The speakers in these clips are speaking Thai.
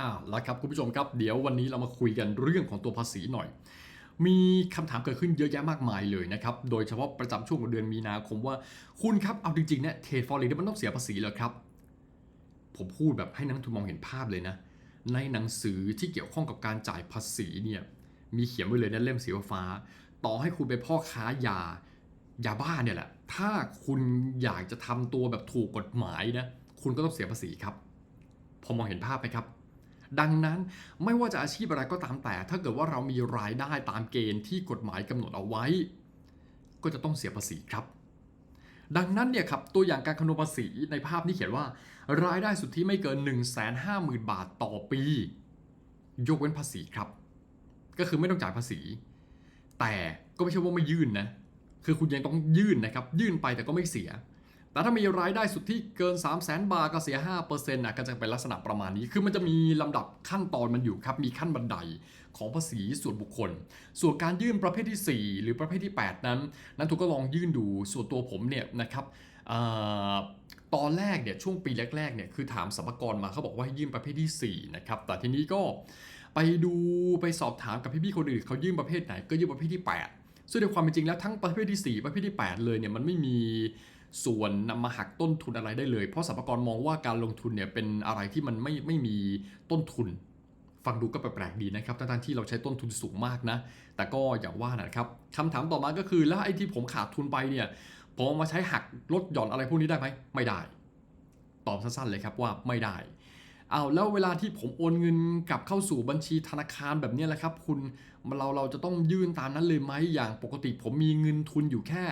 อ่าแล้วครับคุณผู้ชมครับเดี๋ยววันนี้เรามาคุยกันเรื่องของตัวภาษีหน่อย มีคำถามเกิดขึ้นเยอะแยะมากมายเลยนะครับ โดยเฉพาะประจำช่วงของเดือนมีนาคมว่าคุณครับเอาจริงๆเนี่ยเทรดฟอเร็กมันต้องเสียภาษีเหรอครับ ผมพูดแบบให้นักทุนมองเห็นภาพเลยนะ ในหนังสือที่เกี่ยวข้องกับการจ่ายภาษีเนี่ยมีเขียนไว้เลยนะเล่มสีฟ้า ต่อให้คุณเป็นพ่อค้ายายาบ้าเนี่ยแหละ ถ้าคุณอยากจะทำตัวแบบถูกกฎหมายนะคุณก็ต้องเสียภาษีครับ พอมองเห็นภาพไหมครับ ดังนั้นไม่ว่าจะอาชีพอะไรก็ตามแต่ ถ้าเกิดว่าเรามีรายได้ตามเกณฑ์ที่กฎหมายกำหนดเอาไว้ ก็จะต้องเสียภาษีครับ ดังนั้นเนี่ยครับตัวอย่างการคำนวณภาษีในภาพนี้เขียนว่า รายได้สุทธิไม่เกิน 1 5 0 0 0 0 บาทต่อปี ยกเว้นภาษีครับ ก็คือไม่ต้องจ่ายภาษี แต่ก็ไม่ใช่ว่าไม่ยื่นนะคือคุณยังต้องยื่นนะครับ ยื่นไปแต่ก็ไม่เสีย แต่ถ้ามีรายได้สุทธิเกิน 3 0 0 0 0 0บาทก็เสีย 5%นะก็จะเป็นลักษณะประมาณนี้ คือมันจะมีลำดับขั้นตอนมันอยู่ครับ มีขั้นบันไดของภาษีส่วนบุคคล ส่วนการยื่นประเภทที่ 4 หรือประเภทที่ 8 นั้น นั้นทุกก็ลองยื่นดู ส่วนตัวผมเนี่ยนะครับออตอนแรกเนี่ยช่วงปีแรกๆเนี่ยคือถามสรรพากรมาเขาบอกว่าให้ยื่นประเภทที่4นะครับแต่ทีนี้ก็ไปดูไปสอบถามกับพี่ๆคนอื่นเขายื่นประเภทไหนก็ยื่นประเภทที่ 8 ซึ่งในความเป็นจริงแล้วทั้งประเภทที่ 4 ประเภทที่ 8 เลยเนี่ยมันไม่มี ส่วนนำมาหักต้นทุนอะไรได้เลย เพราะสรรพากรมองว่าการลงทุนเนี่ยเป็นอะไรที่มันไม่ไม่มีต้นทุน ฟังดูก็แปลกๆดีนะครับทั้งที่เราใช้ต้นทุนสูงมากนะ แต่ก็อย่างว่านะครับคำถามต่อมาก็คือแล้วไอ้ที่ผมขาดทุนไปเนี่ยผมมาใช้หักลดหย่อนอะไรพวกนี้ได้ไหมไม่ได้ ตอบสั้นๆเลยครับว่าไม่ได้เอาแล้วเวลาที่ผมโอนเงินกลับเข้าสู่บัญชีธนาคารแบบนี้แหละครับ คุณเราเราจะต้องยื่นตามนั้นเลยไหมอย่างปกติผมมีเงินทุนอยู่แค่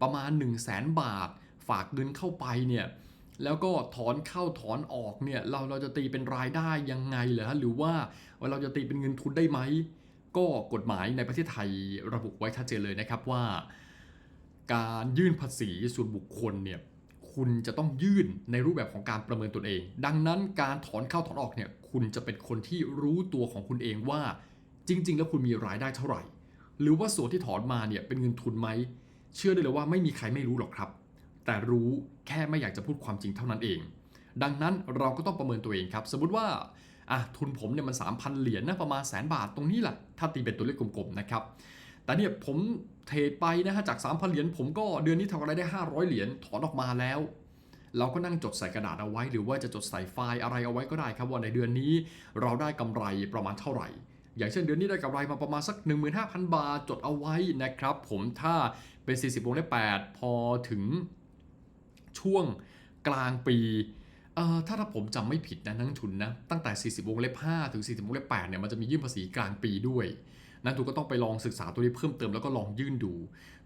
ประมาณ 1 0 0 0 0แบาท ฝากเงินเข้าไปเนี่ยแล้วก็ถอนเข้าถอนออกเนี่ยเราเราจะตีเป็นรายได้ยังไงเหรอฮะหรือว่าเราจะตีเป็นเงินทุนได้ไหม ก็กฎหมายในประเทศไทยระบุไว้ชัดเจนเลยนะครับว่า การยื่นภาษีส่วนบุคคลเนี่ยคุณจะต้องยื่นในรูปแบบของการประเมินตนเอง ดังนั้นการถอนเข้าถอนออกเนี่ยคุณจะเป็นคนที่รู้ตัวของคุณเองว่า จริง ๆ แล้วคุณมีรายได้เท่าไหร่ หรือว่าส่วนที่ถอนมาเนี่ยเป็นเงินทุนไหมเชื่อได้เลยว่าไม่มีใครไม่รู้หรอกครับ แต่รู้แค่ไม่อยากจะพูดความจริงเท่านั้นเอง ดังนั้นเราก็ต้องประเมินตัวเองครับ สมมติว่าอะทุนผมเนี่ยมัน 3,000 เหรียญนะประมาณแสนบาทตรงนี้แหละ ถ้าตีเป็นตัวเลขกลมๆนะครับแต่เนี่ยผมเทรดไปนะฮะจาก 3,000 เหรียญผมก็เดือนนี้ทำอะไรได้ 500 เหรียญถอนออกมาแล้ว เราก็นั่งจดใส่กระดาษเอาไว้ หรือว่าจะจดใส่ไฟล์อะไรเอาไว้ก็ได้ครับว่าในเดือนนี้เราได้กำไรประมาณเท่าไหร่ อย่างเช่นเดือนนี้ได้กำไรมาประมาณสัก 15,000 บาทจดเอาไว้นะครับ ผมถ้าเป็น 40วงเล็บ8พอถึง ช่วงกลางปีถ้าถ้าผมจำไม่ผิดนะนักลงทุนนะตั้งแต่ 40 วงเล็บ 5 ถึง 40 วงเล็บ 8 เนี่ยมันจะมียื่นภาษีกลางปีด้วยนักทุนก็ต้องไปลองศึกษาตัวนี้เพิ่มเติมแล้วก็ลองยื่นดู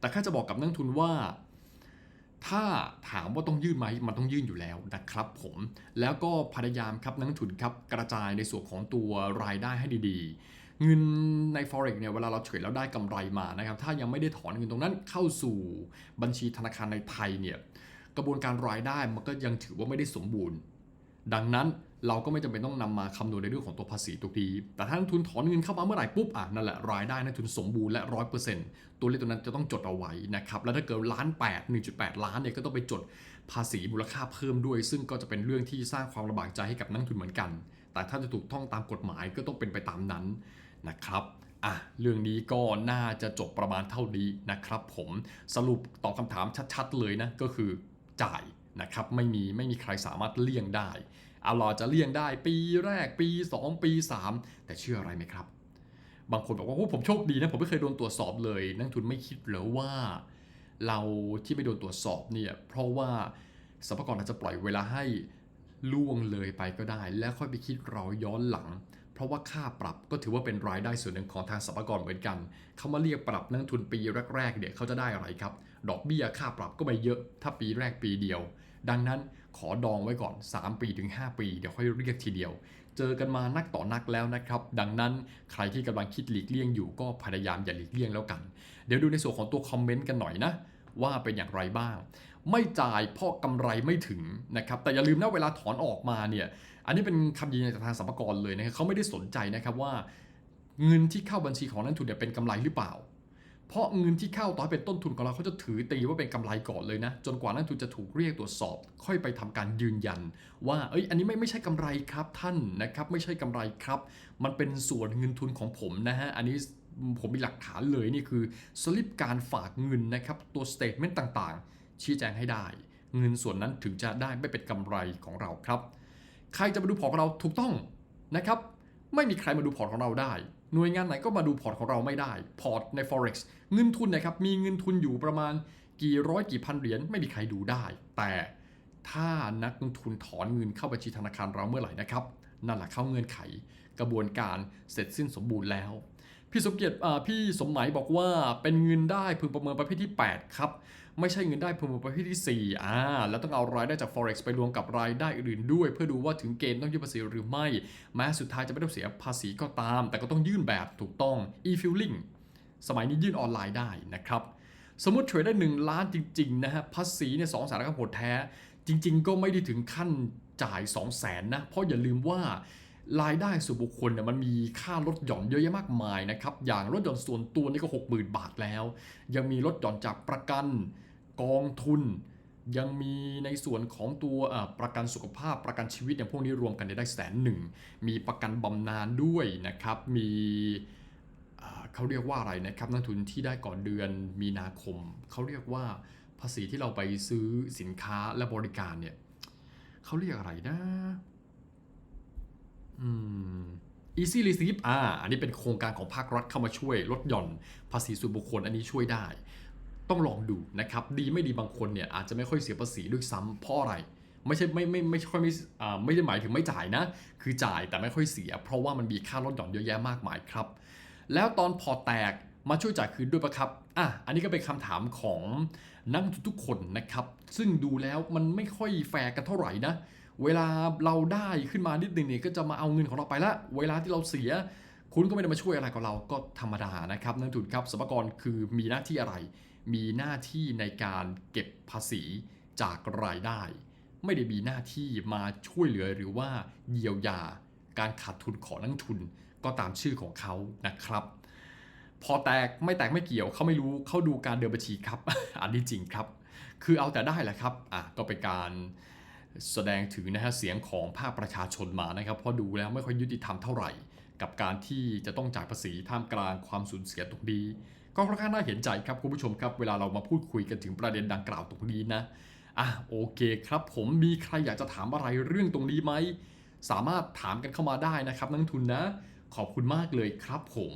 แต่แค่จะบอกกับนักลงทุนว่า ถ้าถามว่าต้องยื่นไหมมันต้องยื่นอยู่แล้วนะครับผม แล้วก็พยายามครับนักลงทุนครับกระจายในส่วนของตัวรายได้ให้ดีๆ เงินใน forex เนี่ยเวลาเราเทรดแล้วได้กำไรมานะครับ ถ้ายังไม่ได้ถอนเงินตรงนั้นเข้าสู่บัญชีธนาคารในไทยเนี่ย กระบวนการรายได้มันก็ยังถือว่าไม่ได้สมบูรณ์ ดังนั้นเราก็ไม่จำเป็นต้องนำมาคำนวณในเรื่องของตัวภาษีตรงนี้แต่ถ้านักทุนถอนเงินเข้ามาเมื่อไหร่ปุ๊บอะนั่นแหละรายได้นักทุนสมบูรณ์และร้อยเปอร์เซ็นต์ตัวเลขตัวนั้นจะต้องจดเอาไว้นะครับ แล้วถ้าเกิดล้านแปดหนึ่งจุดแปดล้านเนี่ยก็ต้องไปจดภาษีมูลค่าเพิ่มด้วย ซึ่งก็จะเป็นเรื่องที่สร้างความลำบากใจให้กับนักทุนเหมือนกัน แต่ถ้าจะถูกต้องตามกฎหมายก็ต้องเป็นไปตามนั้นนะครับอะเรื่องนี้ก็น่าจะจบประมาณเท่านี้นะครับผมสรุปตอบคำถามชัดๆเลยนะก็คือ จ่ายนะครับไม่มีไม่มีใครสามารถเลี่ยงได้เอาเราจะเลี่ยงได้ปีแรกปี 2 ปี 3 แต่เชื่ออะไรไหมครับ บางคนบอกว่าผมโชคดีนะผมไม่เคยโดนตรวจสอบเลย นักทุนไม่คิดหรือว่า เราที่ไม่โดนตรวจสอบเนี่ยเพราะว่าสรรพากรอาจจะปล่อยเวลาให้ล่วงเลยไปก็ได้ แล้วค่อยไปคิดเราย้อนหลัง เพราะว่าค่าปรับก็ถือว่าเป็นรายได้ส่วนหนึ่งของทางสรรพากรเหมือนกันเขามาเรียกปรับนักทุนปีแรกๆเนี่ยเขาจะได้อะไรครับ ดอกเบี้ยค่าปรับก็ไม่เยอะถ้าปีแรกปีเดียว ดังนั้นขอดองไว้ก่อน 3 ปีถึง 5 ปี เดี๋ยวค่อยเรียกทีเดียว เจอกันมานักต่อนักแล้วนะครับ ดังนั้นใครที่กำลังคิดหลีกเลี่ยงอยู่ก็พยายามอย่าหลีกเลี่ยงแล้วกัน เดี๋ยวดูในส่วนของตัวคอมเมนต์กันหน่อยนะว่าเป็นอย่างไรบ้าง ไม่จ่ายเพราะกำไรไม่ถึงนะครับแต่อย่าลืมนะเวลาถอนออกมาเนี่ยอันนี้เป็นคำยืนยันจากทางสรรพากรเลยนะครับเขาไม่ได้สนใจนะครับว่า เงินที่เข้าบัญชีของนักทุนเนี่ยเป็นกำไรหรือเปล่า เพราะเงินที่เข้าต่อให้เป็นต้นทุนของเราเขาจะถือตีว่าเป็นกำไรก่อนเลยนะ จนกว่านักทุนจะถูกเรียกตรวจสอบ ค่อยไปทำการยืนยัน ว่าเอ้ยอันนี้ไม่ไม่ใช่กำไรครับท่านนะครับ ไม่ใช่กำไรครับ มันเป็นส่วนเงินทุนของผมนะฮะอันนี้ผมมีหลักฐานเลยนี่คือสลิปการฝากเงินนะครับตัวสเตทเมนต์ต่างๆ ชี้แจงให้ได้ เงินส่วนนั้นถึงจะได้ไม่เป็นกำไรของเราครับ ใครจะมาดูพอร์ตของเราถูกต้องนะครับ ไม่มีใครมาดูพอร์ตของเราได้ หน่วยงานไหนก็มาดูพอร์ตของเราไม่ได้ พอร์ตใน forex เงินทุนนะครับ มีเงินทุนอยู่ประมาณกี่ร้อยกี่พันเหรียญไม่มีใครดูได้ แต่ถ้านักลงทุนถอนเงินเข้าบัญชีธนาคารเราเมื่อไหร่นะครับ นั่นแหละเข้าเงื่อนไข กระบวนการเสร็จสิ้นสมบูรณ์แล้ว พี่สมเกียรติพี่สมหมายบอกว่าเป็นเงินได้พึงประเมินประเภทที่ 8 ครับ ไม่ใช่เงินได้พึงประเมินประเภทที่4อ่าแล้วต้องเอารายได้จาก forex ไปรวมกับรายได้อื่นๆด้วย เพื่อดูว่าถึงเกณฑ์ต้องยื่นภาษีหรือไม่ แม้สุดท้ายจะไม่ต้องเสียภาษีก็ตาม แต่ก็ต้องยื่นแบบถูกต้อง e-filing สมัยนี้ยื่นออนไลน์ได้นะครับสมมติเทรดได้ 1 ล้านจริงๆนะฮะภาษีเนี่ยสองแสนก็โหดแท้ จริง ๆ ก็ไม่ได้ถึงขั้นจ่าย 2 0 0แสนนะ เพราะอย่าลืมว่า รายได้ส่วนบุคคลเนี่ยมันมีค่าลดหย่อนเยอะแยะมากมายนะครับ อย่างลดหย่อนส่วนตัวนี่ก็ 60,000 บาทแล้ว ยังมีลดหย่อนจากประกันกองทุน ยังมีในส่วนของตัวประกันสุขภาพประกันชีวิตอย่างพวกนี้รวมกันได้แสนหนึ่งมีประกันบำนาญด้วยนะครับ มีเอ่อเขาเรียกว่าอะไรนะครับนักทุนที่ได้ก่อนเดือนมีนาคม เขาเรียกว่าภาษีที่เราไปซื้อสินค้าและบริการเนี่ยเขาเรียกอะไรนะ อืม Easy Receipt อ่าอันนี้เป็นโครงการของภาครัฐเข้ามาช่วยลดหย่อนภาษีส่วนบุคคลอันนี้ช่วยได้ ต้องลองดูนะครับ ดีไม่ดีบางคนเนี่ยอาจจะไม่ค่อยเสียภาษีด้วยซ้ำเพราะอะไร ไม่ใช่ไม่ไม่ไม่ค่อยไม่อ่าไม่ได้หมายถึงไม่จ่ายนะ คือจ่ายแต่ไม่ค่อยเสีย เพราะว่ามันมีค่าลดหย่อนเยอะแยะมากมายครับ แล้วตอนพอแตกมาช่วยจ่ายคืนด้วยปะครับ อะ อันนี้ก็เป็นคำถามของนักลงทุนทุกคนนะครับ ซึ่งดูแล้วมันไม่ค่อยแฟร์กันเท่าไหร่นะ เวลาเราได้ขึ้นมานิดนึงเนี่ยก็จะมาเอาเงินของเราไปละ เวลาที่เราเสีย คุณก็ไม่ได้มาช่วยอะไรกับเราก็ธรรมดานะครับนักลงทุนครับสมรกรคือมีหน้าที่อะไร มีหน้าที่ในการเก็บภาษีจากรายได้ ไม่ได้มีหน้าที่มาช่วยเหลือหรือว่าเยียวยาการขาดทุนของนักทุนก็ตามชื่อของเขานะครับ พอแตกไม่แตกไม่เกี่ยวเขาไม่รู้เขาดูการเดินบัญชีครับ อันนี้จริงครับ คือเอาแต่ได้แหละครับอะก็เป็นการ แสดงถึงนะฮะเสียงของภาคประชาชนมานะครับเพราะดูแล้วไม่ค่อยยุติธรรมเท่าไหร่ กับการที่จะต้องจ่ายภาษีท่ามกลางความสูญเสียตรงนี้ก็ค่อนข้างน่าเห็นใจครับคุณผู้ชมครับ เวลาเรามาพูดคุยกันถึงประเด็นดังกล่าวตรงนี้นะอะโอเคครับ ผมมีใครอยากจะถามอะไรเรื่องตรงนี้ไหมสามารถถามกันเข้ามาได้นะครับนักทุนนะ ขอบคุณมากเลยครับผม